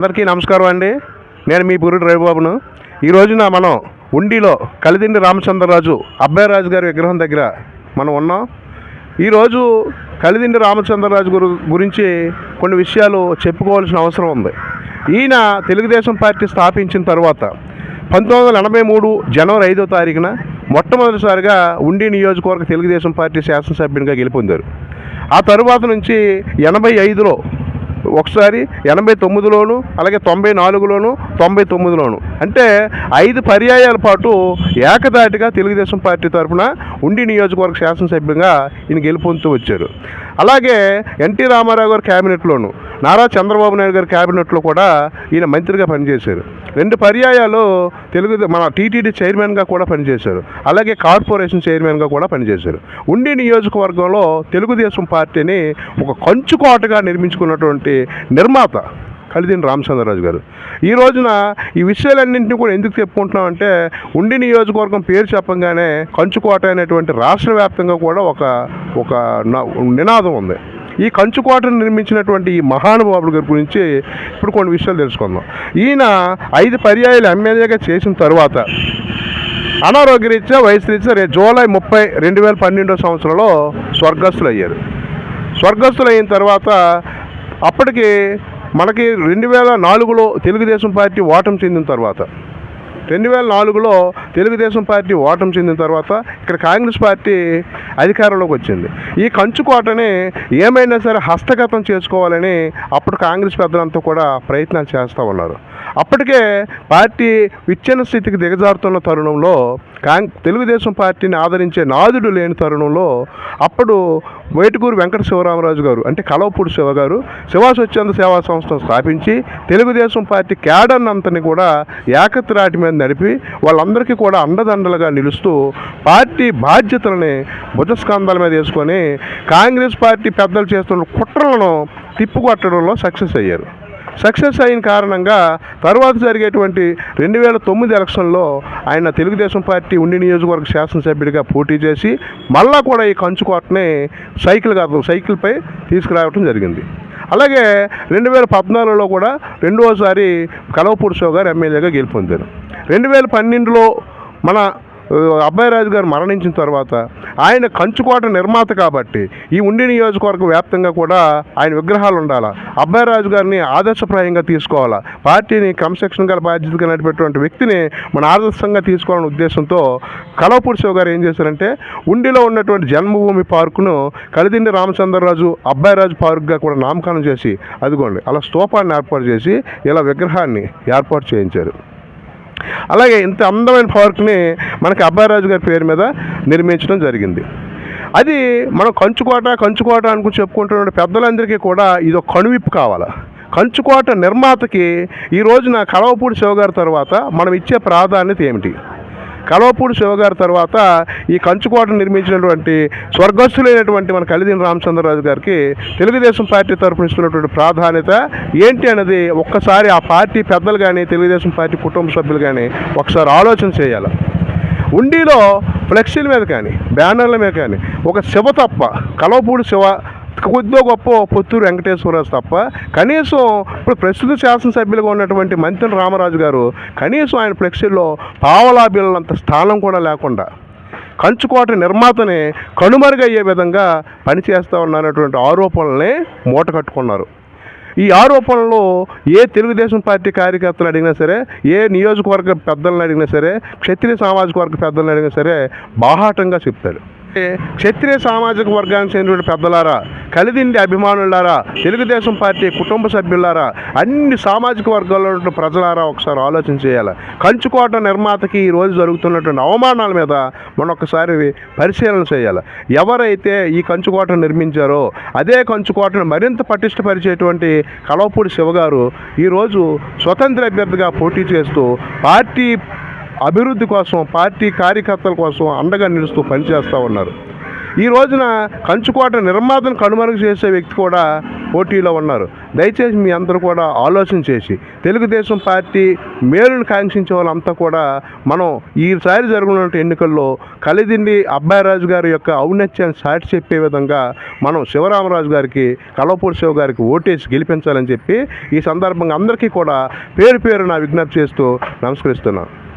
అందరికీ నమస్కారం అండి. నేను మీ పురుడు రవిబాబును. ఈ రోజున మనం ఉండిలో కలిదిండి రామచంద్రరాజు అబ్బాయిరాజు గారి విగ్రహం దగ్గర మనం ఉన్నాం. ఈరోజు కలిదిండి రామచంద్రరాజు గురు గురించి కొన్ని విషయాలు చెప్పుకోవాల్సిన అవసరం ఉంది. ఈయన తెలుగుదేశం పార్టీ స్థాపించిన తర్వాత పంతొమ్మిది వందల ఎనభై మూడు జనవరి ఐదో తారీఖున మొట్టమొదటిసారిగా ఉండి నియోజకవర్గ తెలుగుదేశం పార్టీ శాసనసభ్యునిగా గెలుపొందారు. ఆ తరువాత నుంచి ఎనభై ఐదులో ఒకసారి ఎనభై తొమ్మిదిలోను అలాగే తొంభై నాలుగులోను తొంభై తొమ్మిదిలోను. అంటే ఐదు పర్యాయాల పాటు ఏకదాటిగా తెలుగుదేశం పార్టీ తరఫున ఉండి నియోజకవర్గ శాసనసభ్యంగా ఈయన గెలుపొందుతూ వచ్చారు. అలాగే ఎన్టీ రామారావు గారి క్యాబినెట్లోను నారా చంద్రబాబు నాయుడు గారి క్యాబినెట్లో కూడా ఈయన మంత్రిగా పనిచేశారు. రెండు పర్యాయాలు తెలుగు మన టీటీడీ చైర్మన్గా కూడా పనిచేశారు. అలాగే కార్పొరేషన్ చైర్మన్గా కూడా పనిచేశారు. ఉండి నియోజకవర్గంలో తెలుగుదేశం పార్టీని ఒక కంచుకోటగా నిర్మించుకున్నటువంటి నిర్మాత కలిదిని రామచంద్రరాజు గారు. ఈ రోజున ఈ విషయాలన్నింటినీ కూడా ఎందుకు చెప్పుకుంటున్నామంటే ఉండి నియోజకవర్గం పేరు చెప్పంగానే కంచుకోట అనేటువంటి రాష్ట్ర వ్యాప్తంగా కూడా ఒక ఒక న- నినాదం ఉంది. ఈ కంచుకోటను నిర్మించినటువంటి ఈ మహానుభావుల గారి గురించి ఇప్పుడు కొన్ని విషయాలు తెలుసుకుందాం. ఈయన ఐదు పర్యాయాలు ఎమ్మెల్యేగా చేసిన తర్వాత అనారోగ్యరీత్యా వయసు రీత్యా రే జూలై ముప్పై రెండు వేల పన్నెండో సంవత్సరంలో స్వర్గస్థులు అయ్యారు స్వర్గస్థులు అయిన తర్వాత అప్పటికి మనకి రెండు వేల నాలుగులో తెలుగుదేశం పార్టీ ఓటమి చెందిన తర్వాత రెండు వేల నాలుగులో తెలుగుదేశం పార్టీ ఓటమి చెందిన తర్వాత ఇక్కడ కాంగ్రెస్ పార్టీ అధికారంలోకి వచ్చింది. ఈ కంచుకోటని ఏమైనా సరే హస్తగతం చేసుకోవాలని అప్పుడు కాంగ్రెస్ పెద్దలంతా కూడా ప్రయత్నాలు చేస్తూ ఉన్నారు. అప్పటికే పార్టీ విచ్ఛిన్న స్థితికి దిగజారుతున్న తరుణంలో కాంగ్ తెలుగుదేశం పార్టీని ఆదరించే నాదుడు లేని తరుణంలో అప్పుడు వేటుకూరు వెంకట శివరామరాజు గారు అంటే కలవపూడి శివ గారు శివా స్వచ్ఛంద సేవా సంస్థను స్థాపించి తెలుగుదేశం పార్టీ క్యాడర్ అంతని కూడా ఏకత్రాటి మీద నడిపి వాళ్ళందరికీ కూడా అండదండలుగా నిలుస్తూ పార్టీ బాధ్యతలని భుజస్కంధాల మీద వేసుకొని కాంగ్రెస్ పార్టీ పెద్దలు చేస్తున్న కుట్రలను తిప్పుకొట్టడంలో సక్సెస్ అయ్యారు. సక్సెస్ అయిన కారణంగా తర్వాత జరిగేటువంటి రెండు వేల తొమ్మిది ఎలక్షన్లో ఆయన తెలుగుదేశం పార్టీ ఉండి నియోజకవర్గ శాసనసభ్యుడిగా పోటీ చేసి మళ్ళా కూడా ఈ కంచుకోటని సైకిల్ కాదు సైకిల్పై తీసుకురావడం జరిగింది. అలాగే రెండు వేల పద్నాలుగులో కూడా రెండవసారి కలవపూడి షో గారు ఎమ్మెల్యేగా గెలుపొందారు. రెండు వేల పన్నెండులో మన అబ్బాయి రాజు గారు మరణించిన తర్వాత ఆయన కంచుకోట నిర్మాత కాబట్టి ఈ ఉండి నియోజకవర్గ వ్యాప్తంగా కూడా ఆయన విగ్రహాలు ఉండాలా. అబ్బాయి రాజు గారిని ఆదర్శప్రాయంగా తీసుకోవాలా. పార్టీని క్రమశిక్షణ గల బాధ్యతగా నడిపేటువంటి వ్యక్తిని మన ఆదర్శంగా తీసుకోవాలనే ఉద్దేశంతో కలవపూడి శివ గారు ఏం చేశారంటే ఉండిలో ఉన్నటువంటి జన్మభూమి పార్కును కలిదిండి రామచంద్రరాజు అబ్బాయి రాజు పార్క్గా కూడా నామకరణం చేసి అదిగోండి అలా స్తూపాన్ని ఏర్పాటు చేసి ఇలా విగ్రహాన్ని ఏర్పాటు చేయించారు. అలాగే ఇంత అందమైన పార్క్ని మనకి అబ్బాయిరాజు గారి పేరు మీద నిర్మించడం జరిగింది. అది మనం కంచుకోట కంచుకోట అనుకుని చెప్పుకుంటున్న పెద్దలందరికీ కూడా ఇది ఒక కనువిప్పు కావాలి? కంచుకోట నిర్మాతకి ఈ రోజున కలవపూడి శివగారి తర్వాత మనం ఇచ్చే ప్రాధాన్యత ఏమిటి? కలవపూడి శివగారి తర్వాత ఈ కంచుకోట నిర్మించినటువంటి స్వర్గస్థులైనటువంటి మన కలిదిన రామచంద్రరాజు గారికి తెలుగుదేశం పార్టీ తరఫున ఇస్తున్నటువంటి ప్రాధాన్యత ఏంటి అనేది ఒక్కసారి ఆ పార్టీ పెద్దలు కానీ తెలుగుదేశం పార్టీ కుటుంబ సభ్యులు కానీ ఒకసారి ఆలోచన చేయాలి. ఉండిలో ఫ్లెక్సీల మీద కానీ బ్యానర్ల మీద కానీ ఒక శివ తప్ప కలవపూడి శివ కొద్దిగా గొప్ప పొత్తూరు వెంకటేశ్వరరాజు తప్ప కనీసం ఇప్పుడు ప్రస్తుత శాసనసభ్యులుగా ఉన్నటువంటి మంత్రి రామరాజు గారు కనీసం ఆయన ఫ్లెక్సీల్లో పావలా స్థానం కూడా లేకుండా కంచుకోట నిర్మాతని కనుమరుగయ్యే విధంగా పనిచేస్తూ ఉన్నటువంటి ఆరోపణల్ని మూట కట్టుకున్నారు. ఈ ఆరోపణలు ఏ తెలుగుదేశం పార్టీ కార్యకర్తలు అడిగినా సరే ఏ నియోజకవర్గ పెద్దలను అడిగినా సరే క్షత్రియ సామాజిక వర్గ పెద్దలను అడిగినా సరే బాహాటంగా చెప్తారు. క్షత్రియ సామాజిక వర్గానికి చెందిన పెద్దలారా కలిదిండి అభిమానులారా తెలుగుదేశం పార్టీ కుటుంబ సభ్యులారా అన్ని సామాజిక వర్గాల్లో ఉన్న ప్రజలారా ఒకసారి ఆలోచన చేయాలి. కంచుకోట నిర్మాతకి ఈ రోజు జరుగుతున్నటువంటి అవమానాల మీద మనం ఒకసారి పరిశీలన చేయాలి. ఎవరైతే ఈ కంచుకోట నిర్మించారో అదే కంచుకోటను మరింత పటిష్టపరిచేటువంటి కలవపూడి శివగారు ఈరోజు స్వతంత్ర అభ్యర్థిగా పోటీ చేస్తూ పార్టీ అభివృద్ధి కోసం పార్టీ కార్యకర్తల కోసం అండగా నిలుస్తూ పనిచేస్తూ ఉన్నారు. ఈ రోజున కంచుకోట నిర్మాతను కనుమరుగు చేసే వ్యక్తి కూడా పోటీలో ఉన్నారు. దయచేసి మీ అందరూ కూడా ఆలోచన చేసి తెలుగుదేశం పార్టీ మేలును కాంక్షించే వాళ్ళంతా కూడా మనం ఈసారి జరుగుతున్న ఎన్నికల్లో కలిదిండి అబ్బాయిరాజు గారి యొక్క ఔన్నత్యాన్ని సాటి చెప్పే విధంగా మనం శివరామరాజు గారికి కలవపూడి శివ గారికి ఓటేసి గెలిపించాలని చెప్పి ఈ సందర్భంగా అందరికీ కూడా పేరు పేరు నా విజ్ఞప్తి చేస్తూ నమస్కరిస్తున్నాను.